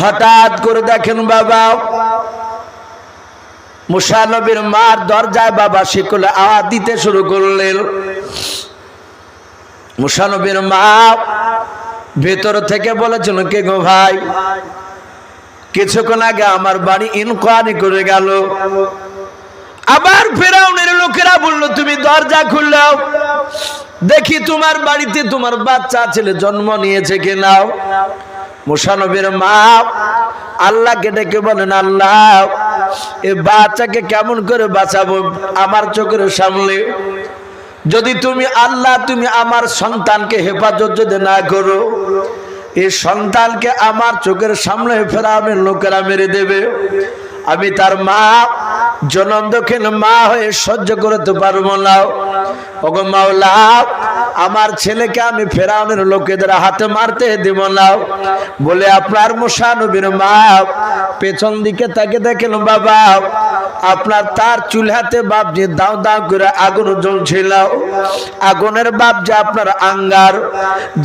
হঠাৎ করে দেখেন বাবা মুসানবীর মার দরজায় বাবা শিকলে আওয়াজ দিতে শুরু করলেন। মুসানবীর মা ভেতর থেকে বলেছিল কে গো ভাই? কিছুক্ষণ আগে আমার বাড়ি ইনকোয়ারি করে গেল। আবার ফেরাউনের লোকেরা বলল, তুমি দরজা খুললাও। দেখি তোমার বাড়িতে তোমার বাচ্চা ছেলে জন্ম নিয়েছে কে নাও মুসানবীর মা আল্লাহকে ডেকে বলেন, আল্লাহ, এ বাচ্চাকে কেমন করে বাঁচাবো আমার চোখের সামনে? যদি তুমি আল্লাহ, তুমি আমার সন্তানকে হেফাজত যদি না করো এই সন্তানকে আমার চোখের সামনে ফেরাউনের লোকেরা মেরে দেবে। আমি তার মা জনম মা হয়ে সহ্য করতে পারব না। ওগো মাওলা আমার ছেলেকে আমি ফেরাউনের লোকেদের হাতে মারতে দেব না। বলে, আপনার মুসানবীর মা পেছন দিকে তাকে দেখেন বাবা। আপনার তার চুলহাতে বাপ যে দাও দাও করে আগুন জ্বলছিল। আগুনের বাপ যে আপনার আঙ্গার,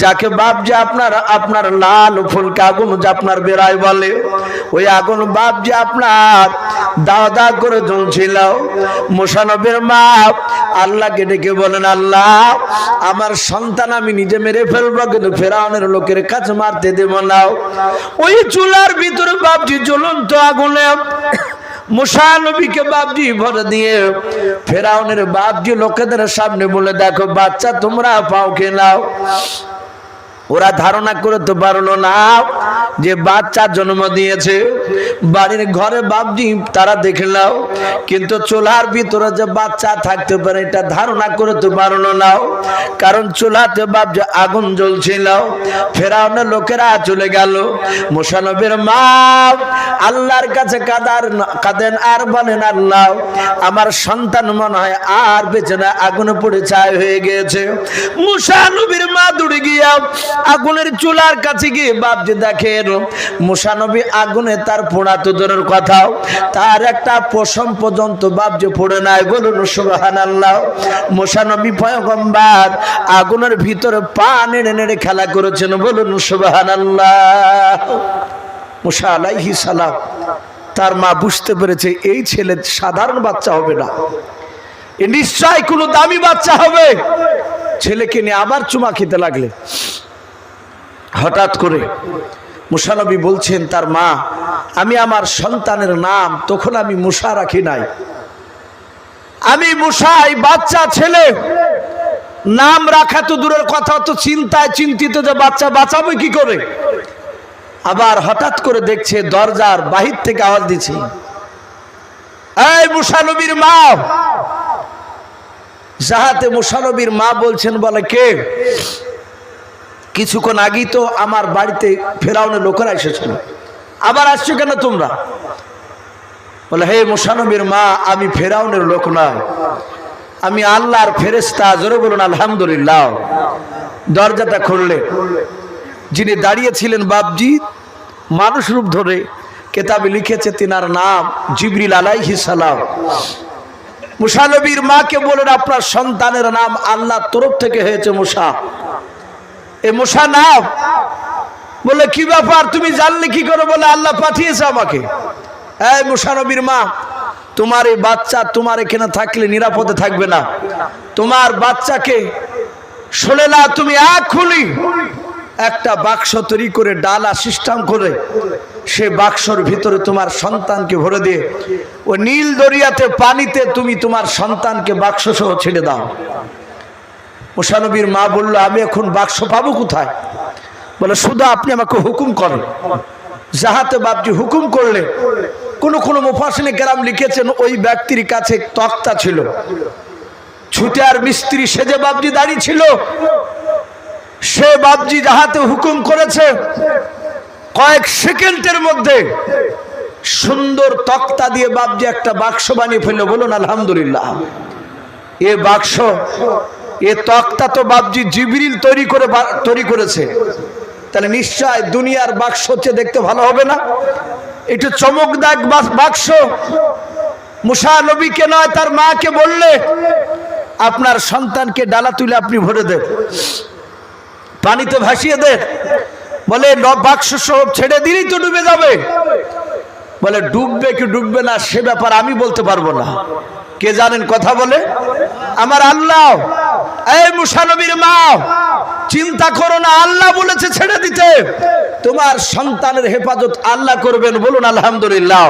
যাকে বাপ যে আপনার আপনার লাল ফুলকে আগুন যে আপনার বেড়ায় বলে, ওই আগুন বাপ যে আপনার দাও দাও করে জ্বলছিল। মোশানবের মা আল্লাহকে ডেকে বলেন, আল্লাহ, আমার সন্তান আমি নিজে মেরে ফেলব, কিন্তু ফেরাউনের লোকের কাছে মারতে দেব না। ওই চুলার ভিতরে বাপজি জ্বলন্ত আগুনে বাপজি দিয়ে বাপজি লোকেদের সামনে বলে, দেখো বাচ্চা, তোমরা পাও নাও ওরা ধারণা করে তো পারল না। যে বাচ্চা জন্ম দিয়েছে, বাড়ির ঘরে বাপজি তারা দেখে নাও। কিন্তু চুলার ভিতরে যে বাচ্চা থাকতে পারে, এটা ধারণা করতে পারল না কারণ চুলাতে বাপ যে আগুন জ্বলছিল। ফেরাউনের লোকেরা চলে গেল। মোশানবের মা, আল্লাহর কাছে কাদার কাঁদেন আর বলেন আল্লাহ আমার সন্তান মনে হয় আর বেঁচে না আগুনে পড়ে ছাই হয়ে গিয়েছে। মুসানবীর মা দৌড়ে গিয়া আগুনের চুলার কাছে গিয়ে বাপজি দেখেন মুসানবী আগুনে তার পোড়া তো দূরের কথাও, তার একটা পশম পর্যন্ত বাপজি পড়ে নাই বলুন সুবাহান আল্লাহ মুসানবী পয়গম্বার আগুনের ভিতরে পা নেড়ে নেড়ে খেলা করেছেন বলুন সুবাহান আল্লাহ মুসা আলাইহি সালাম, তার মা বুঝতে পেরেছে এই ছেলে সাধারণ বাচ্চা হবে না। এ নিশ্চয় কোনো দামি বাচ্চা হবে। ছেলেকে নিয়ে আবার চুমা খেতে লাগলে। হঠাৎ করে মুসানবী বলছেন, তার মা, আমি আমার সন্তানের নাম তখন আমি মুসা রাখি নাই। আমি মুসাই বাচ্চা ছেলে। নাম রাখা তো দূরের কথা তো চিন্তায় চিন্তিত যে বাচ্চা বাঁচাবে কি করে? আবার হঠাৎ করে দেখছে দরজার বাহির থেকে আওয়াজ দিচ্ছে, এই মুসানবীর মা! যাহাতে মুসানবীর মা বলছেন, বলে কে? কিছুক্ষণ আগেই তো আমার বাড়িতে ফেরাউনের লোকেরা এসেছিল। আবার আসছো কেন তোমরা? বলে, হে মুসানবীর মা, আমি ফেরাউনের লোক নয়। আমি আল্লাহর ফেরেস্তা জোরে বলুন, আলহামদুলিল্লাহ। দরজাটা খুললে। যিনি দাঁড়িয়েছিলেন বাবজি মানুষ রূপ ধরে কেতাবে লিখেছে তিনার নাম জিবরিল আলাইহি সালাম। মুসানবীর মাকে বলেন আপনার সন্তানের নাম আল্লাহর তরফ থেকে হয়েছে মুসা। এ মশা নাও বলে, কি ব্যাপার? তুমি জানলে কি করে? বলে, আল্লাহ পাঠিয়েছে আমাকে। এই মুসানবীর মা, তোমার এই বাচ্চা তোমার এখানে থাকলে নিরাপদে থাকবে না। তোমার বাচ্চাকে শোনে না, তুমি খুলি একটা বাক্স তৈরি করে, ডালা সিস্টেম করে সে বাক্সর ভিতরে তোমার সন্তানকে ভরে দিয়ে ও নীল দরিয়াতে পানিতে তুমি তোমার সন্তানকে বাক্স সহ ছেড়ে দাও। মুসানবীর মা বলল, আমি এখন বাক্স পাবো কোথায়? বলে শুধু আপনি আমাকে হুকুম করেন। যাহাতে বাপজি হুকুম করলে, কোন কোন মুফাসিনে গ্রাম লিখেছেন, ওই ব্যক্তির কাছে তক্তা ছিল। ছুটে আর মিস্ত্রি সেজে বাপজি দাঁড়িয়ে ছিল, সে বাপজি যাহাতে হুকুম করেছে, কয়েক সেকেন্ডের মধ্যে সুন্দর তক্তা দিয়ে বাপজি একটা বাক্স বানিয়ে ফেলল। বলুন, আলহামদুলিল্লাহ। এ বাক্স এ তক্তা তো বাপজি জিবরিল তৈরি করে তৈরি করেছে। তাহলে নিশ্চয় দুনিয়ার বাক্স হচ্ছে দেখতে ভালো হবে না? একটু চমকদাক বাক্স। মুসা নবীকে নয়, তার মাকে বললে আপনার সন্তানকে ডালা তুলে আপনি ভরে দেন। পানিতে ভাসিয়ে দেন। বলে বাক্স সব ছেড়ে দিলেই তো ডুবে যাবে। বলে, ডুববে কি ডুববে না সে ব্যাপার আমি বলতে পারব না। কে জানেন কথা বলে? আমার আল্লাহ। এই মুসানবীর মা, চিন্তা করো না, আল্লাহ বলেছে ছেড়ে দিতে। তোমার সন্তানের হেফাজত আল্লাহ করবেন, বলুন আলহামদুলিল্লাহ।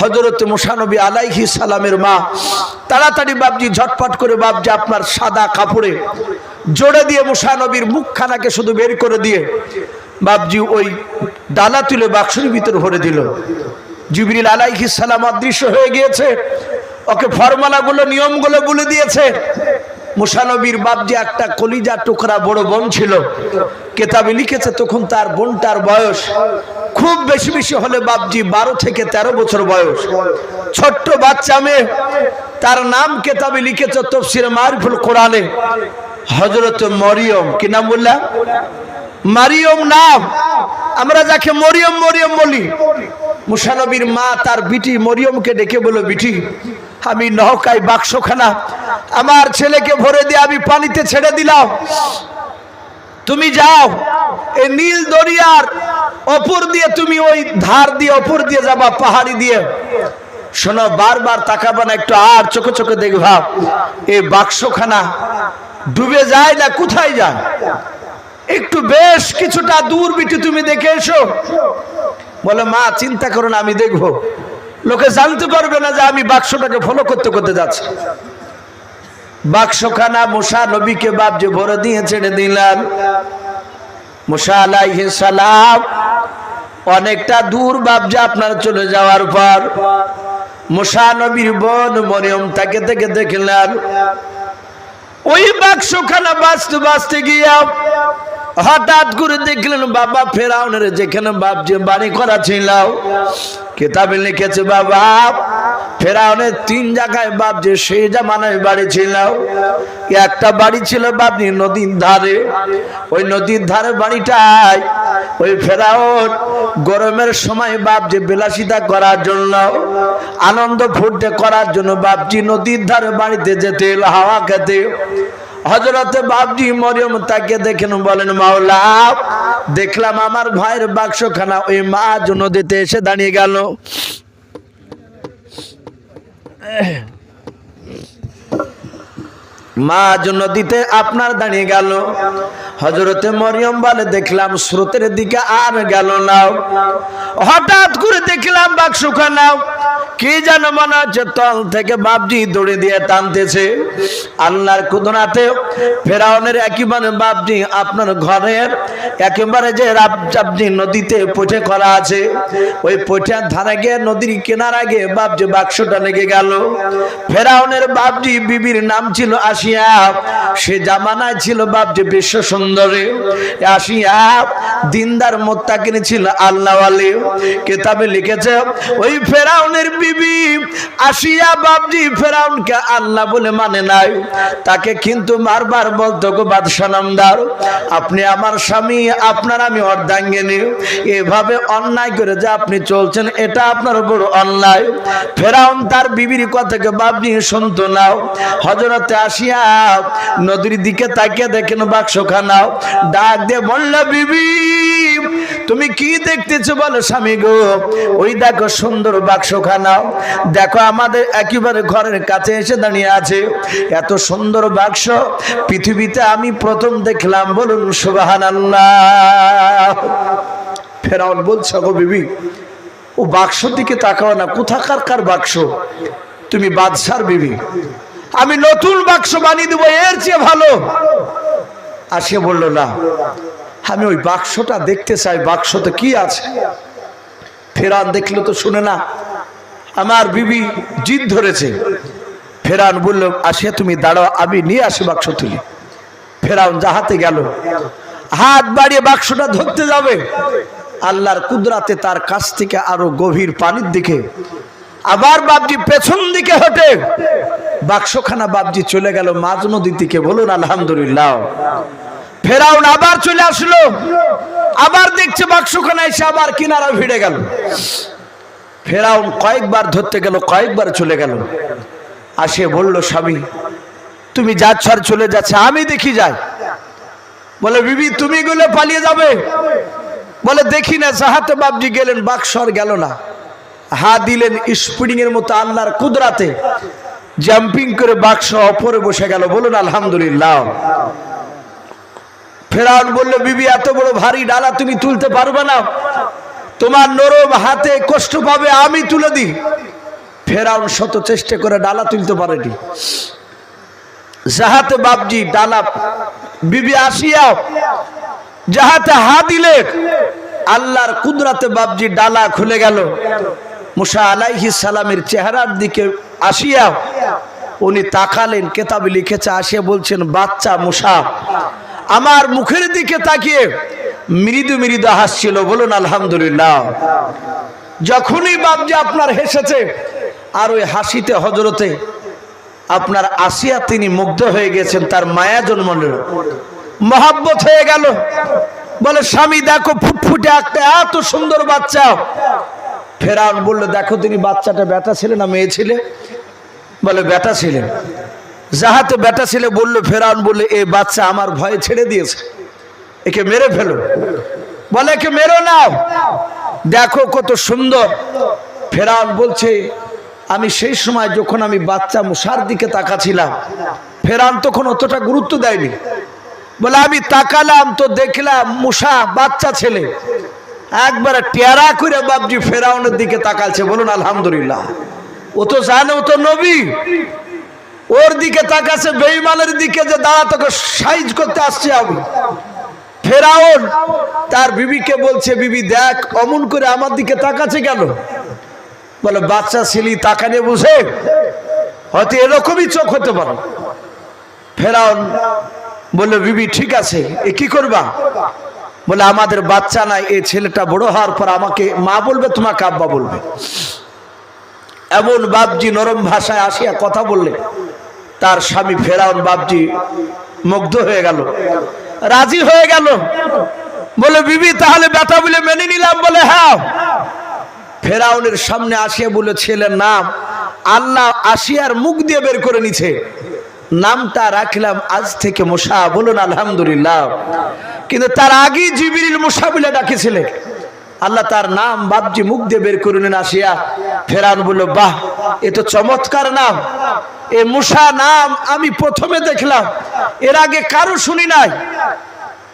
হজরত মুসানবী আলাইহি সালামের মা, তাড়াতাড়ি বাবজি ঝটপট করে বাবজি আপনার সাদা কাপড়ে জোড়ে দিয়ে মুসানবীর মুখখানাকে শুধু বের করে দিয়ে বাবজি ওই ডালা তুলে বাক্সের ভিতর ভরে দিল। জিবরিল আলাইহি সালাম অদৃশ্য হয়ে গিয়েছে। ওকে ফর্মালাগুলো, নিয়মগুলো বলে দিয়েছে। মুসানবীর বাবজি একটা কলিজা টুকরা বড় বোন ছিল, কেতাবে লিখেছে, তখন তার বোনটার বয়স খুব বেশি বেশি হলে বাপজি বারো থেকে ১৩ বছর বয়স। ছোট্ট বাচ্চা মেয়ে, তার নাম কেতাবে লিখেছে তফসির মারিফুল কোরআনে। হজরত মরিয়ম, কি নাম বললাম মারিয়ম নাম। আমরা যাকে মরিয়ম মরিয়ম বলি। মুসানবীর মা তার বিটি মরিয়মকে ডেকে বলো বিটি আমি নৌকায় বাক্সখানা। আমার ছেলেকে ভরে দিয়ে আমি পানিতে ছেড়ে দিলাম। তুমি যাও এই নীল দরিয়ার অপর দিয়ে তুমি ওই ধার দিয়ে অপর দিয়ে যাবা, পাহাড়ি দিয়ে। শোনো, বারবার তাকাবা না, একটু আর চোখে চোখে দেখবা এই বাক্সখানা ডুবে যায় না, কোথায় যায়? একটু বেশ কিছুটা দূর বিটি তুমি দেখে এসো। বলে, মা, চিন্তা করো না, আমি দেখব। লোকে জানতে পারবে না যে আমি বাক্সটাকে ফলো করতে করতে যাচ্ছি। বাক্সখানা মুসা নবীকে বাপ যে ভরে দিয়ে ছেড়ে দিলেন। মুসা আলাইহিস সালাম অনেকটা দূর বাপ যে আপনার চলে যাওয়ার পর মুসা নবীর বোন মরিয়ম তাকে থেকে দেখলেন। ওই বাক্সখানা বাঁচতে বাঁচতে গিয়া হঠাৎ করে দেখলেন বাবা ফেরাউনের যেখানে বাপ যে বাড়ি করা ছিল কেতাবে লিখেছে বাবা, ফেরাউনের তিন জায়গায় বাপ যে সেই জামানায় বাড়ি ছিল একটা বাড়ি ছিল বাপনি নদীর ধারে। ওই নদীর ধারে বাড়িটায় ওই ফেরাউন গরমের সময় বাপ যে বিলাসিতা করার জন্য, আনন্দ ফুটতে করার জন্য বাপজি নদীর ধারে বাড়িতে যেতে হাওয়া খেতে। হজরতে বাবজি মরিয়ম তাকে দেখেন বলেন, মাওলা, দেখলাম আমার ভাইয়ের বাক্সখানা ওই মাছ নদীতে এসে দাঁড়িয়ে গেল। মা নদীতে আপনার দাঁড়িয়ে গেল। হজরতে মরিয়ম বলে, দেখলাম স্রোতের দিকে আর গেল না। হঠাৎ করে দেখলাম বাক্সখানা কি যেন মনে হচ্ছে তল থেকে বাপজি দৌড়ে দিয়ে টানতেছে। আল্লাহর কুদনাতে ফেরাউনের একেবারে বাপজি আপনার ঘরের একেবারে যে রাবজি নদীতে পচে করা আছে, ওই পচের ধারে গিয়ে নদীর কেনার আগে বাপজি বাক্সটা লেগে গেল। ফেরাউনের বাপজি বিবির নাম ছিল আসিয়া, সে জামানায় ছিল বাপজি বিশ্ব সুন্দরী। আসিয়া দিনদার মোত্তাকিনী ছিল আল্লাহ আলী কেতাবে লিখেছে, ওই ফেরাউনের বিবি আসিয়া বাপজি ফেরাউনকে আল্লাহ বলে মানে নাই। তাকে কিন্তু বারবার বলতো, গো আপনি আমার স্বামী, আপনার আমি অর্ধাঙ্গিনী। এভাবে অন্যায় করে যে আপনি চলছেন, এটা আপনার বড় অন্যায়। ফেরাউন তার বিবির কথাকে বাপজি শুনতো নাও হজরতে আসিয়া নদীর দিকে তাকিয়ে দেখেন বাক্সখানাও। ডাক দিয়ে বলল, বিবি, তুমি কি দেখতেছো বলো স্বামী গো? ওই দেখো সুন্দর বাক্সখানাও। দেখো আমাদের একেবারে ঘরের কাছে এসে দাঁড়িয়ে আছে। এত সুন্দর বাক্স। পৃথিবীতে আমি প্রথম দেখলাম, বলুন সুবাহান ফেরাউন বলছো, গো বিবি, ও বাক্স দিকে তাকাও না। কোথাকার কার বাক্স? তুমি বাদশার বিবি। আমি নতুন বাক্স বানিয়ে দেবো, এর চেয়ে ভালো। আর সে বলল, না, আমি ওই বাক্সটা দেখতে চাই, বাক্সতে কি আছে? ফেরান দেখলে তো শুনে না। আমার বিবি জিদ ধরেছে। ফেরান বলল, আসিয়া তুমি দাঁড়াও, আমি নিয়ে আসি বাক্স তুলি। ফেরাউন যাহাতে গেল, হাত বাড়িয়ে বাক্সটা ধরতে যাবে। আল্লাহর কুদরাতে তার কাছ থেকে আরও গভীর পানির দিকে, আবার বাপজি পেছন দিকে হটে। বাক্সখানা বাবজি চলে গেল মাঝ দিকে বলুন, আলহামদুলিল্লাহ। ফেরাউন আবার চলে আসলো। আবার দেখছে বাক্সখানা এসে আবার কিনারা ভিড়ে গেল। ফেরাউন কয়েকবার ধরতে গেল, কয়েকবার চলে গেল। আসে বলল, স্বামী, তুমি যাচ্ছ আর চলে যাচ্ছে, আমি দেখি যাই। বলে, বিবি, তুমি গুলো পালিয়ে যাবে? বলে, দেখি না জাহাতে বাবজি গেলেন বাক্সর গেল না। হা দিলেন স্প্রিং এর মতো আল্লাহর কুদরাতে। জাম্পিং করে বাক্স অপরে বসে গেল, বলুন, আলহামদুলিল্লাহ। ফেরাউন বলল, বিবি, এত বড় ভারী ডালা তুমি তুলতে পারবে না। তোমার নরম হাতে কষ্ট পাবে, আমি তুলে দিই। ফেরাউন শত চেষ্টা করে ডালা তুলতে পারেনি। যাহাতে বাবজি ডালা, বিবি, আসিয়া যাহাতে হা দিলে, আল্লাহর কুদরাতে বাবজি ডালা খুলে গেল। মুসা আলাইহি সালামের চেহারার দিকে আসিয়া উনি তাকালেন, কেতাবে লিখেছে আসিয়া বলছেন, বাচ্চা মুসা, আমার মুখের দিকে তাকিয়ে মৃদু মৃদু হাসছিল বলুন, আলহামদুলিল্লাহ। যখনই বাবজি আপনার হেসেছে, আর ওই হাসিতে হজরতে আপনার আসিয়া তিনি মুগ্ধ হয়ে গেছেন, তার মায়া জন্ম নিল। মহাব্বত হয়ে গেল। বলে, স্বামী, দেখো, ফুটফুটে একটা এত সুন্দর বাচ্চা। ফেরাউন বলল, দেখো, তিনি বাচ্চাটা বেটা ছেলে না মেয়ে ছেলে? বলে, বেটা ছিলেন যাহাতে বেটা ছেলে বলল, ফেরাউন বললে এই বাচ্চা আমার ভয়ে ছেড়ে দিয়েছে। একে মেরে ফেলো। বলে, একে মেরো নাও। দেখো কত সুন্দর। ফেরাউন বলছে, আমি সেই সময় যখন আমি বাচ্চা মুসার দিকে তাকাছিলাম ফেরান তখন অতটা গুরুত্ব দেয়নি। বলে, আমি তাকালাম তো দেখলাম মুসা বাচ্চা ছেলে। একবারে টেরা করে বাবজি ফেরাউনের দিকে তাকাচ্ছে। বলুন, আলহামদুলিল্লাহ। ও তো জানে, ও তো নবী। ওর দিকে তাকাচ্ছে বেইমানের দিকে যে দাঁড়া, তোকে সাইজ করতে আসছে আমি। ফেরাউন, তার বিবিকে বলছে, বিবি, দেখ, অমন করে আমার দিকে তাকাচ্ছে কেন? বলে, বাচ্চা ছেলে তাকানে বুঝে, হয়তো এরকমই চোখ হতে পারে। ফেরাউন বলল, বিবি, ঠিক আছে, এ কি করবা? বলে, আমাদের বাচ্চা নাই এই ছেলেটা বড় হওয়ার পর আমাকে মা বলবে তোমাকে আব্বা বলবে। এমন বাপজি নরম ভাষায় আসিয়া কথা বললে, তার স্বামী ফেরাউন বাপজি মুগ্ধ হয়ে গেল। রাজি হয়ে গেল। বলে, বিবি, তাহলে ব্যথা বলে মেনে নিলাম। বলে হ্যাঁ। ফেরাউনের সামনে আসিয়া বলে, ছেলের নাম আল্লাহ আসিয়ার মুখ দিয়ে বের করে নিছে। নামটা রাখলাম আজ থেকে মুসা বলুন, আলহামদুলিল্লাহ। কিন্তু তার আগে জিবিরিল মুসা বলে ডাকেছিলেন। আল্লাহ তার নাম বাবজি মুখ দিয়ে বের করে নিন আসিয়া। ফেরান বলল, বাহ, এ তো চমৎকার নাম। এ মুসা নাম আমি প্রথমে দেখলাম। এর আগে কারও শুনি নাই।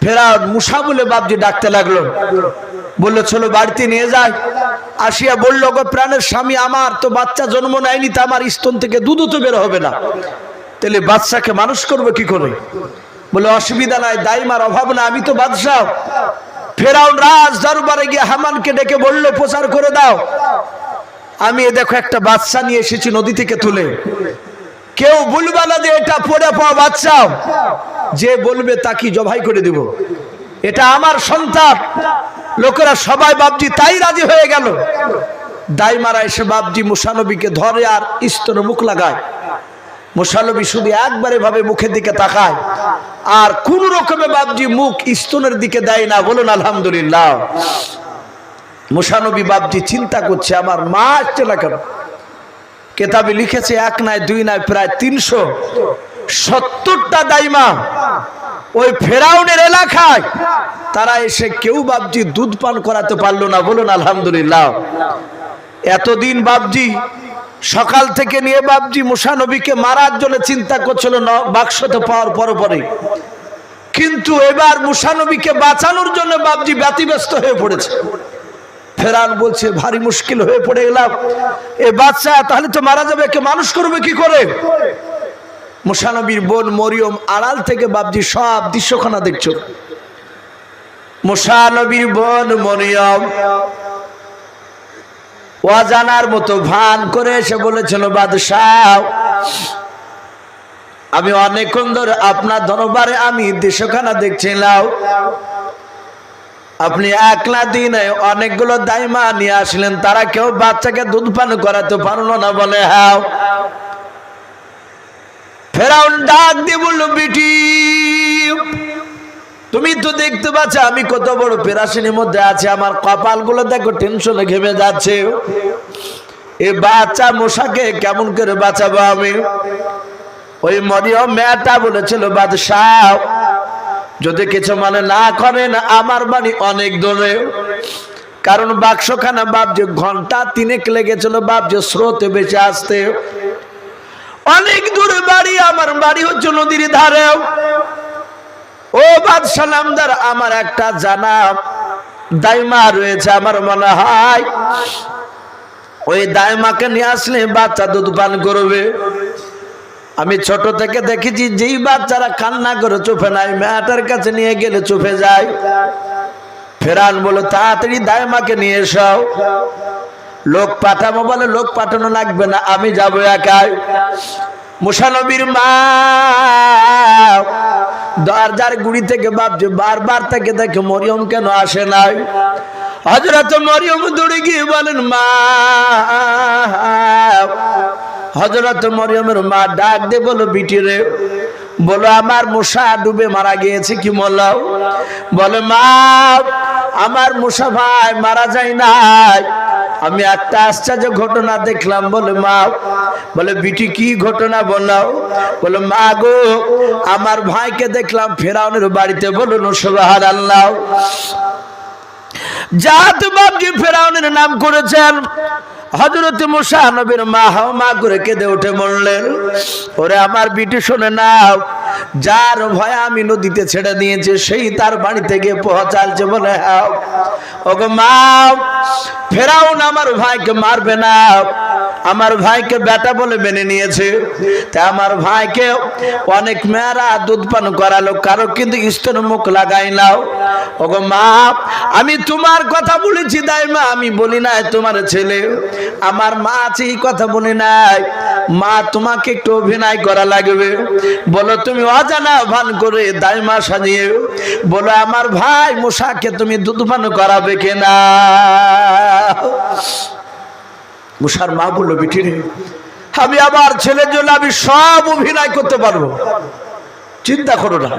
ফেরাউন মুসা বলে বাবজি ডাকতে লাগল। বলল, চলো বাড়িতে নিয়ে যায় আসিয়া বলল, গো, প্রাণের স্বামী আমার, তো বাচ্চা জন্ম নেয়নি, তো আমার স্তন থেকে দুধ তো বের হবে না। তাহলে বাচ্চাকে মানুষ করবে কি করে? বলে অসুবিধা নাই, দাইমার অভাব না আমি তো বাদশাহ। ফেরাউন রাজ দরবারে গিয়ে হামানকে ডেকে বলল, প্রচার করে দাও। আমি এ দেখো একটা বাচ্চা নিয়ে এসেছি নদী থেকে তুলে। কেউ বলবে না যে এটা পড়ে পাওয়া বাচ্চা। যে বলবে তাকে জবাই করে দিব? এটা আমার সন্তান। লোকেরা সবাই বাবজি তাই রাজি হয়ে গেল। দাইমারা এসে বাবজি মুসানবীকে ধরে আর স্তরে মুখ লাগায়। মুসানবী শুধু একবারে ভাবে মুখের দিকে তাকায়। আর কোন রকমে বাবজি মুখ স্তনের দিকে দেয় না, বলুন আলহামদুলিল্লাহ। মুসানবী বাবজি চিন্তা করছে, আমার মা আসছে না কেন? কেতাবে লিখেছে, এক নয় দুই নয় প্রায় তিনশো সত্তরটা দাইমা ওই ফেরাউনের এলাকায়। তারা এসে কেউ বাবজি দুধ পান করাতে পারল না, বলুন আলহামদুলিল্লাহ। এতদিন বাবজি সকাল থেকে নিয়ে বাবজি মুসানবীকে মারার জন্য চিন্তা করছিল বাক্সতে পাওয়ার পরে পরে। কিন্তু এবার মুসানবীকে বাঁচানোর জন্য বাবজি ব্যতিব্যস্ত হয়ে পড়েছে। ফেরান বলছে, ভারী মুশকিল হয়ে পড়ে গেলাম এ বাচ্চা, তাহলে তো মারা যাবে কে মানুষ করবে কি করে? মুসানবীর বোন মরিয়ম আড়াল থেকে বাবজি সব দৃশ্যখানা দেখছ। মুসানবীর বোন মরিয়ম অজানার মতো ভান করে এসে বলেছিল, বাদশাহ, আমি অনেকক্ষণ ধরে আপনার দরবারে, আমি দেশখানা দেখছিলাম। আপনি একলা দিনে অনেকগুলো দাইমা নিয়ে আসলেন, তারা কেউ বাচ্চাকে দুধ পান করাতে পারল না। বলে হ্যাঁ। ফেরাউন ডাক দিয়ে বলল, বিটি তুমি তো দেখতে পাচ্ছ আমি কত বড় পেরাসিনীর মধ্যে আছে, আমার কপালগুলো দেখো টেনশনে ঘেমে যাচ্ছে। এ বাচ্চা মশাকে কেমন করে বাঁচাবো আমি? ওই মরিয়ম মেয়েটা বলেছিল, বাদশাহ, যদি কিছু মানে না করেন, আমার বাড়ি অনেক দূরে। কারণ বাক্সখানা বাপজি ঘণ্টা তিনেক লেগেছিল বাপজি স্রোতে বেঁচে আসতে। অনেক দূরে বাড়ি, আমার বাড়ি হচ্ছে নদীর ধারে। ও বাদশালামদার আমার একটা জানা দাইমা রয়েছে, আমার মনে হয় ওই দাইমাকে নিয়ে আসলে বাচ্চা দুধ পান করবে। আমি ছোট থেকে দেখেছি, যেই বাচ্চারা কান্না করে চোখে নাই, মেয়েটার কাছে নিয়ে গেলে চোখে যায়। ফেরান বলো তাড়াতাড়ি দাইমাকে নিয়ে এসাও লোক পাঠাবো বলে লোক পাঠানো লাগবে না, আমি যাব একাই। মুসানবীর মা দরজার গুড়ি থেকে ভাবছে, বারবার থেকে দেখে মরিয়ম কেন আসে নাই? হজরত মরিয়ম দৌড়ে গিয়ে বলেন, মা হজরত মরিয়মের মা ডাক দে বলো বিটি রে। বলো, আমার মশা ডুবে মারা গিয়েছে কি মলাও বলে, মা, আমার মশা ভাই মারা যায় নাই। আমি একটা আশ্চর্য ঘটনা দেখলাম, বলে মা, বলে, বিটি, কি ঘটনা বলাও বলে, মা গো, আমার ভাইকে দেখলাম ফেরাউনের বাড়িতে বলুন সোবাহার আল্লাহ জাত বাবজি ফেরাউনের নাম করেছেন হজরত মুসা মা, হাও মা করে কেঁদে উঠে বললেন ওরে আমার বিটি, শোনে নাও, যার ভয়ে আমি নদীতে ছেড়ে দিয়েছি, সেই তার বাড়ি থেকে পৌঁছালছে বলে হ্যাঁ ওগো মা, ফেরাউন আমার ভাইকে মারবে না। আমার ভাইকে বেটা বলে মেনে নিয়েছে। তা আমার ভাইকে অনেক মেয়েরা দুধ পান করালো, কারও কিন্তু স্তন মুখ লাগাই নাও। ওগো মা, আমি তোমার কথা বলেছি দাই মা, আমি বলি নাই তোমার ছেলে। আমার মা আছে, এই কথা বলি নাই। মা, তোমাকে একটু অভিনয় করা লাগবে। বলো, তুমি অজানা ভান করে দাইমা সাজিয়ে, বলো, আমার ভাই মশাকে তুমি দুধ পান করাবে কেনা? মুসার মা বলল বিটি রে আমি আমার ছেলের জন্য আমি সব অভিনয় করতে পারব। চিন্তা করো না।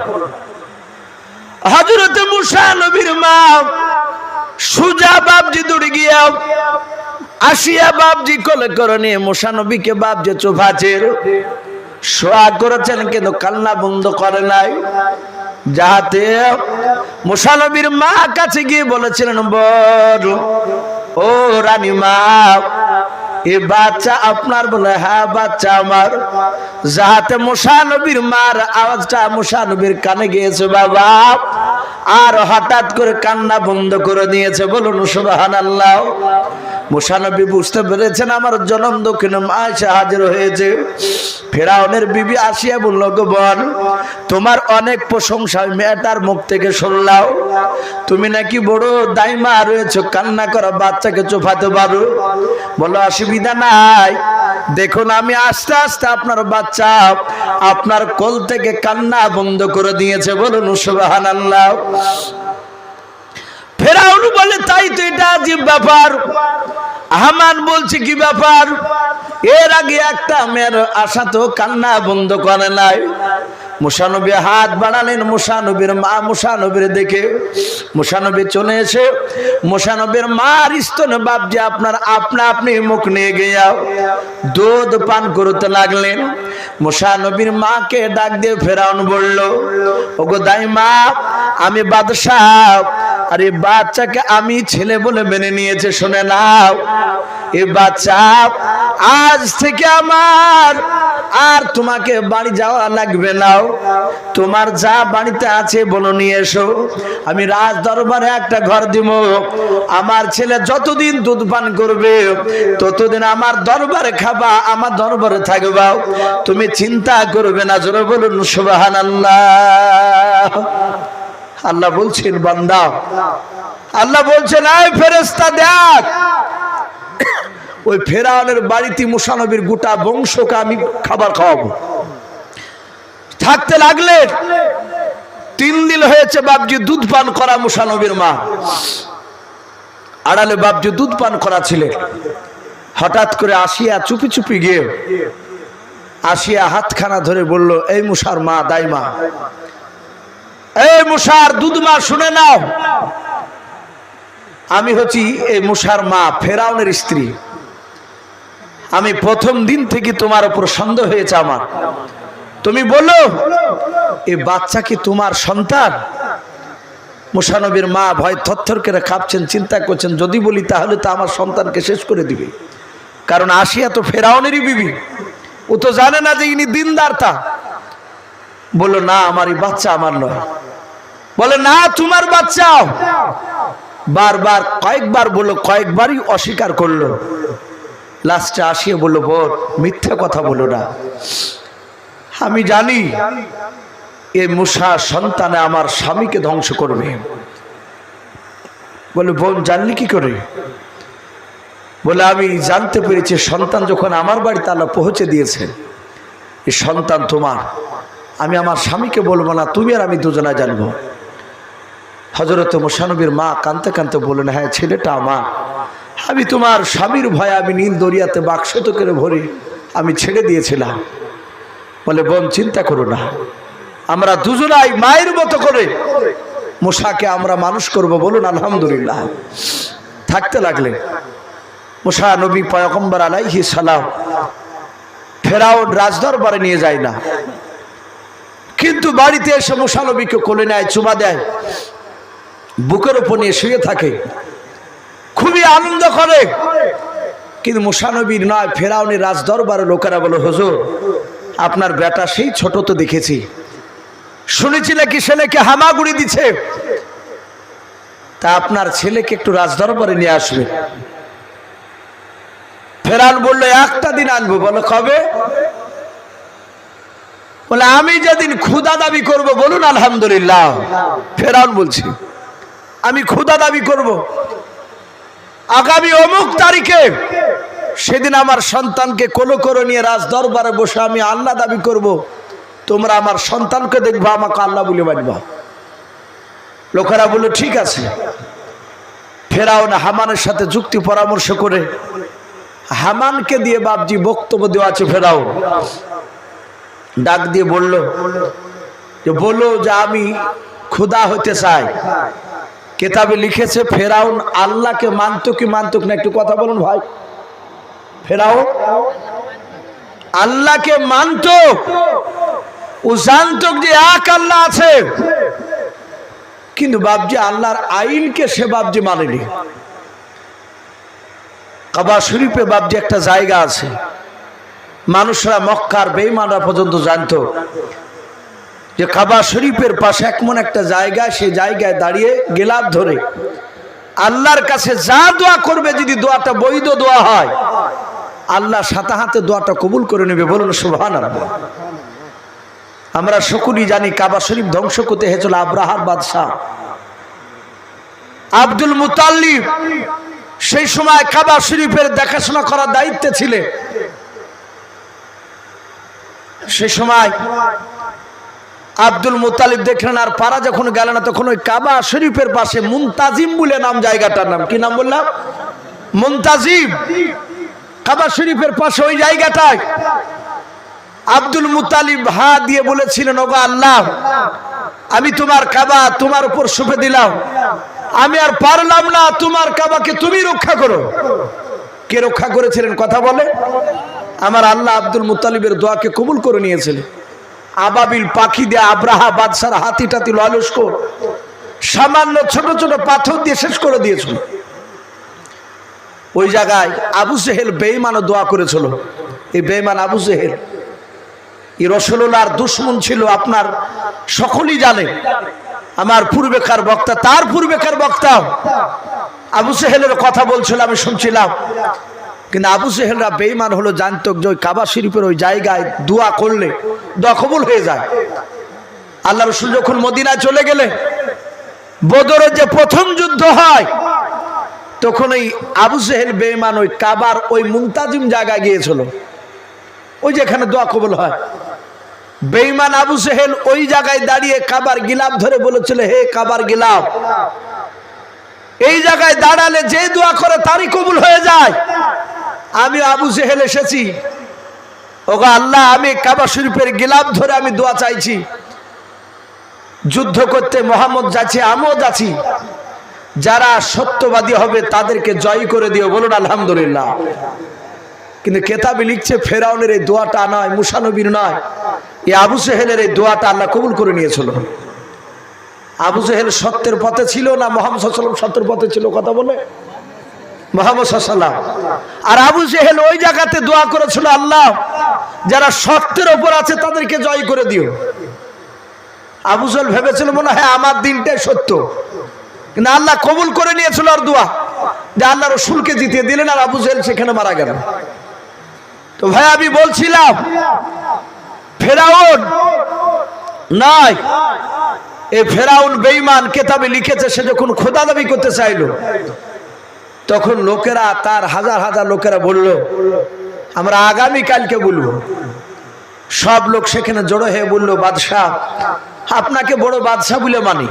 হজরতে মুসা নবীর মা সুজা বাবজি দৌড়ে গিয়া আসিয়া বাবজি কোলে করে নিয়ে মুসা নবীকে বাবজি চোফাচের সোয়া করেছেন কিন্তু কান্না বন্ধ করে নাই। যাহাতে মুসানবীর মা কাছে গিয়ে বলেছিলেন বড় ও রানী মা এ বাচ্চা আপনার বলে হ্যাঁ বাচ্চা আমার। যাহাতে মুসানবীর মার আওয়াজটা মুসানবীর কানে গিয়েছে, বাবা। আর হঠাৎ করে কান্না বন্ধ করে দিয়েছে, বলুন সুবাহান আল্লাহ মুসানবী বুঝতে পেরেছেন আমার জনম দক্ষিণে মা এসে হাজির হয়েছে। ফেরাউনের বিবি আসিয়া বলল, গো তোমার অনেক প্রশংসা মেয়েটার মুখ থেকে শুনলাও। তুমি নাকি বড় দাইমা রয়েছে, কান্না করা, বাচ্চাকে চোফাতে পারো। বলো অসুবিধা নাই। দেখুন, আমি আস্তে আস্তে আপনার বাচ্চা আপনার কোল থেকে কান্না বন্ধ করে দিয়েছে। বলুন সুবাহান আল্লাহ ফেরাউন বলে, তাই তো এটা আজীব ব্যাপার। হামান বলছে, কি ব্যাপার? এর আগে একটা মেয়ের আশা তো কান্না বন্ধ করে নাই। মুসানবী হাত বাড়ালেন, মুসানবীর মা, মুসানবীর দেখে মুসানবী চলে এসে, মুসানবীর মার স্তন বাপ যে আপনার আপনা আপনি মুখ নিয়ে গিয়া দুধ পান করতে লাগলেন। মুসানবীর মাকে ডাক দিয়ে ফেরাউন বলল, ওগো দাই মা আমি বাদশাহ, আর বাচ্চাকে আমি ছেলে বলে মেনে নিয়েছে, শুনে নাও। এ বাচ্চা আজ থেকে আমার আর তোমাকে বাড়ি যাওয়া লাগবে নাও তোমার যা বাড়িতে আছে বলো, নিয়ে এসো। আমি রাজ দরবারে একটা ঘর দিব। আমার ছেলে যতদিন দুধ পান করবে, ততদিন আমার দরবারে খাবা, আমার দরবারে থাকবা। তুমি চিন্তা করবে না, জোরে বলুন সুবাহান আল্লাহ আল্লাহ বলছেন, বান্দা, আল্লাহ বলছেন আয় ফেরেস্তা দেখ, ওই ফেরাউনের বাড়িতে মুসানবীর গোটা বংশকে আমি খাবার খাওয়াবো। থাকতে লাগলে তিন দিন হয়েছে বাপজি দুধ পান করা মুসানবীর মা। আড়ালে বাপজি দুধ পান করা ছিলেন হঠাৎ করে আসিয়া চুপি চুপি গিয়ে আসিয়া হাতখানা ধরে বলল, এই মুসার মা দাই মা এই মুসার দুধ মা, শুনে নাও। আমি হচ্ছি এই মুসার মা, ফেরাউনের স্ত্রী। আমি প্রথম দিন থেকে তোমার উপর সন্দেহ হয়েছে আমার। তুমি বলো এই বাচ্চা কি তোমার সন্তান? মুসানবীর মা ভয় থরথর করে কাঁপছেন, চিন্তা করছেন, যদি বলি তাহলে তো আমার সন্তানকে শেষ করে দিবে। কারণ আসিয়া তো ফেরাউনেরই বিবি। ও তো জানে না যে ইনি দিনদার তা। বলল, না, আমার এই বাচ্চা আমার নয়। বলে না, তোমার বাচ্চাও বারবার, কয়েকবার বলল, কয়েকবারই অস্বীকার করল। লাস্টে আসিয়ে বলল, বোন, মিথ্যা কথা বলো না। আমি জানি এ মুসা সন্তানে আমার স্বামীকে ধ্বংস করবে। বলে, বোন, জানলি কি করে? বলে, আমি জানতে পেরেছি, সন্তান যখন আমার বাড়িতে আল্লাহ পৌঁছে দিয়েছে, এ সন্তান তোমার। আমি আমার স্বামীকে বলব না, তুমি আর আমি দুজনা জানব। হজরত মোশানবীর মা কানতে কানতে বললেন হ্যাঁ ছেলেটা আমার। আমি তোমার স্বামীর ভয়ে আমি নীল দরিয়াতে বাক্সত করে ভরে আমি ছেড়ে দিয়েছিলাম। বলে, বোন, চিন্তা করো না। আমরা দুজনাই মায়ের মতো করে মশাকে আমরা মানুষ করব বলুন, আলহামদুলিল্লাহ। থাকতে লাগলে মুসা নবী পয়গম্বর আলাইহি সালাম ফেরাও রাজদরবারে নিয়ে যায় না। কিন্তু বাড়িতে এসে মুসা নবীকে কোলে নেয়, চুমা দেয়, বুকের উপর নিয়ে শুয়ে থাকে। খুবই আনন্দ করে। কিন্তু মুসানবীর নয় ফেরাউনি রাজদরবারে লোকেরা বলো, হুজুর আপনার বেটা সেই ছোট তো দেখেছি। শুনেছি নাকি ছেলেকে হামাগুড়ি দিছে? তা আপনার ছেলেকে একটু রাজদরবারে নিয়ে আসবে। ফেরান বলল, একটা দিন আনব। বলো, কবে? বলে, আমি যেদিন ক্ষুদা দাবি করব, বলুন আলহামদুলিল্লাহ। ফেরাউন বলছি, আমি ক্ষুদা দাবি করব। আগামী অমুক তারিখে সেদিন আমার সন্তানকে কোলো করে নিয়ে রাজ দরবারে বসে আমি আল্লাহ দাবি করব, তোমরা আমার সন্তানকে দেখবা, আমাকে আল্লাহ বলে বাঁচবা লোকেরা বলল, ঠিক আছে। ফেরাউন হামানের সাথে যুক্তি পরামর্শ করে হামানকে দিয়ে বাপজি বক্তব্য দেওয়া আছে ফেরাও ডাক দিয়ে বলল, যে বলল যে আমি ক্ষুদা হতে চাই। কেতাবে লিখেছে, ফেরাউন আল্লাহকে মানত কি মানতুক না একটু কথা বলুন ভাই। ফেরাও। আল্লাহকে মানত ও জানতক যে এক আল্লাহ আছে। কিন্তু বাবজি আল্লাহর আইনকে সে বাবজি মানেনি। কাবা শরীফে বাবজি একটা জায়গা আছে। মানুষরা মক্কার বেইমানরা পর্যন্ত জানতো যে কাবা শরীফের পাশে একমন একটা জায়গা, সেই জায়গায় দাঁড়িয়ে গেলাপ ধরে। আল্লাহর কাছে যা দোয়া করবে, যদি দোয়াটা বৈধ দোয়া হয় আল্লাহ সাথে হাতে দোয়াটা কবুল করে নেবে, বলুন সুবহান আমরা সকলেই জানি কাবা শরীফ ধ্বংস করতে হয়েছিল আব্রাহার বাদশাহ। আব্দুল মুতাল্লিব সেই সময় কাবা শরীফের দেখাশোনা করার দায়িত্বে ছিলেন। সে সময় আব্দুল মুতালিব দেখলেন, আর পাড়া যখন গেল না, তখন ওই কাবা শরীফের পাশে মুন্তাজিম বলে নাম, জায়গাটার নাম। কি নাম বললাম? মুন্তাজিম। কাবা শরীফের পাশে ওই জায়গাটায় আব্দুল মুতালিব হা দিয়ে বলেছিলেন, ওগো আল্লাহ, আমি তোমার কাবা তোমার উপর সুপে দিলাম। আমি আর পারলাম না, তোমার কাবাকে তুমি রক্ষা করো। কে রক্ষা করেছিলেন কথা বলে? আমার আল্লাহ আব্দুল মুতালিবের দোয়াকে কবুল করে নিয়েছিলেন আবাবিল পাখি দিয়ে আব্রাহা বাদশার হাতি টাতি লালস্ক সামান্য ছোট ছোট পাথর দিয়ে শেষ করে দিয়েছিল। ওই জায়গায় আবু সেহেল বেইমানও দোয়া করেছিল। এই বেইমান আবু সেহেল এই রসুল্লাহর দুশ্মন ছিল আপনার সকলেই জানে। আমার পূর্বেকার বক্তা, তার পূর্বেকার বক্তা। আবু সেহেলের কথা বলছিল, আমি শুনছিলাম। কিন্তু আবু সেহেলরা বেইমান হলো, জানত যে ওই কাবা শরীফের ওই জায়গায় দোয়া করলে দোয়া কবুল হয়ে যায়। আল্লাহ রসুল যখন মদিনায় চলে গেলে, বদরের যে প্রথম যুদ্ধ হয় তখন ওই আবু সেহেল বেইমান ওই কাবার ওই মুমতাজিম জায়গায় গিয়েছিল। ওই যেখানে দোয়া কবুল হয়। বেইমান আবু সেহেল ওই জায়গায় দাঁড়িয়ে কাবার গিলাপ ধরে বলেছিল, হে কাবার গিলাপ, এই জায়গায় দাঁড়ালে যে দোয়া করে তারই কবুল হয়ে যায়। আমি আবু সেহেল এসেছি। ওগো আল্লাহ, আমি কাবা শরীফের গিলাপ ধরে আমি দোয়া চাইছি। যুদ্ধ করতে মোহাম্মদ যাচ্ছি, আমিও যাচ্ছি। যারা সত্যবাদী হবে তাদেরকে জয় করে দিও, বলুন আলহামদুলিল্লাহ। কিন্তু কেতাবে লিখছে, ফেরাউনের এই দোয়াটা নয়, মুসানবীর নয় এই আবু সেহেলের এই দোয়াটা আল্লাহ কবুল করে নিয়েছিল। আবু জেহেল সত্যের পথে ছিল না, মোহাম্মদ সাল্লাম সত্যের পথে ছিল, কথা বলে? মোহাম্মদ সাল্লাম আর আবু জেহেল ওই জায়গাতে দোয়া করেছিল, আল্লাহ, যারা সত্যের ওপর আছে তাদেরকে জয় করে দিও। আবু জেহেল ভেবেছিল মনে হয় আমার দিনটাই সত্য। কিন্তু আল্লাহ কবুল করে নিয়েছিল আর দোয়া। যে আল্লাহ রসুলকে জিতিয়ে দিলেন আর আবু জেহেল সেখানে মারা গেল। তো ভাই, আমি বলছিলাম, ফেরাউন নয় এ ফেরাউন বেইমান কেতাবে লিখেছে, সে যখন খোদা দাবি করতে চাইলো, তখন লোকেরা, তার হাজার হাজার লোকেরা বলল, আমরা আগামী কালকে বলব। সব লোক সেখানে জড়ো হয়ে বলল, বাদশাহ আপনাকে বড় বাদশাহ বলে মানি।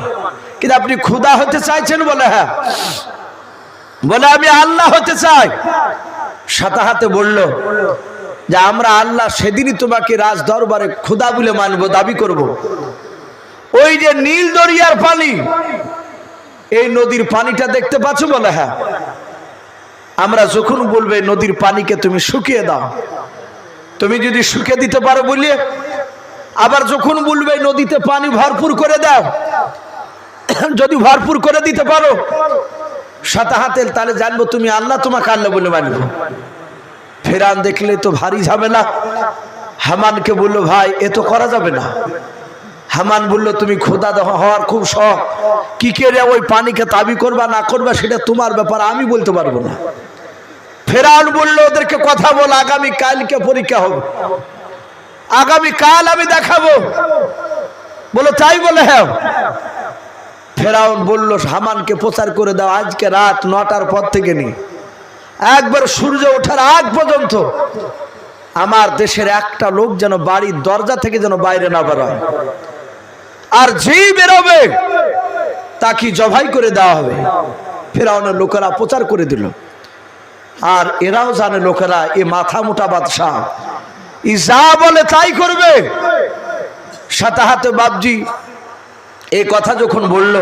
কিন্তু আপনি ক্ষুদা হতে চাইছেন বলে হ্যাঁ। বলে, আমি আল্লাহ হতে চাই। সাথে হাতে বলল, যে আমরা আল্লাহ সেদিনই তোমাকে রাজ দরবারে ক্ষুদা বলে মানব, দাবি করব। ওই যে নীল দরিয়ার পানি, এই নদীর পানিটা দেখতে পাচ্ছ বলে হ্যাঁ। আমরা যখন বলবে, নদীর পানিকে তুমি শুকিয়ে দাও। তুমি যদি শুকিয়ে দিতে পারো বললে আবার যখন বলবে, নদীতে পানি ভরপুর করে দাও। যদি ভরপুর করে দিতে পারো সাথে হাতে তাহলে জানব তুমি আল্লাহ তোমাকে আল্লাহ বলে মানবো। ফেরান দেখলে তো ভারী ঝামেলা। হামানকে বলল, ভাই, এ তো করা যাবে না। হামান বলল, তুমি খোদা হওয়ার খুব শখ। কি করে ওই পানিকে তাবি করবা, না করবা, সেটা তোমার ব্যাপার, আমি বলতে পারব না। ফেরাউন বলল, ওদেরকে কথা বল আগামী কালকে পরীক্ষা হবে। আগামী কাল আমি দেখাবো। বলো, তাই বলে হ্যাঁ। ফেরাউন বলল, হামানকে প্রচার করে দাও, আজকে রাত নটার পর থেকে নি। একবার সূর্য ওঠার আগ পর্যন্ত আমার দেশের একটা লোক যেন বাড়ির দরজা থেকে যেন বাইরে না বেরোয়। আর যেই বেরোবে, তাকে জবাই করে দেওয়া হবে। ফেরাউনের লোকেরা প্রচার করে দিল। আর এরাও জানে, লোকেরা এ মাথা মোটা বাদশাহ। যা বলে তাই করবে। সাথে হাতে বাবজি এই কথা যখন বলল,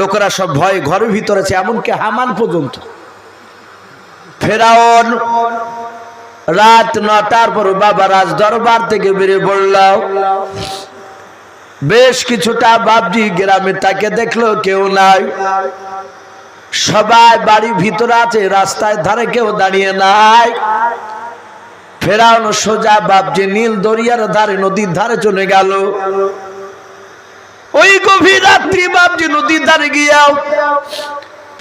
লোকেরা সব ভয় ঘরের ভিতরে আছে, এমনকি হামান পর্যন্ত। ফেরাউন রাত নটার পর বাবা রাজ দরবার থেকে বেরিয়ে পড়লাম বেশ কিছুটা বাবজি গ্রামে তাকে দেখল, কেউ নাই। সবাই বাড়ির ভিতরে আছে রাস্তায় ধারে কেউ দাঁড়িয়ে নাই। ফেরাউন সোজা বাবজি নীল দরিয়ার ধারে, নদীর ধারে চলে গেল। ওই গভীর রাত্রি বাবজি নদীর ধারে গিয়াও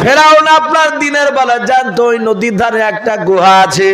ফেরাউন আপনার দিনের বেলা জানতো, ওই নদীর ধারে একটা গুহা আছে।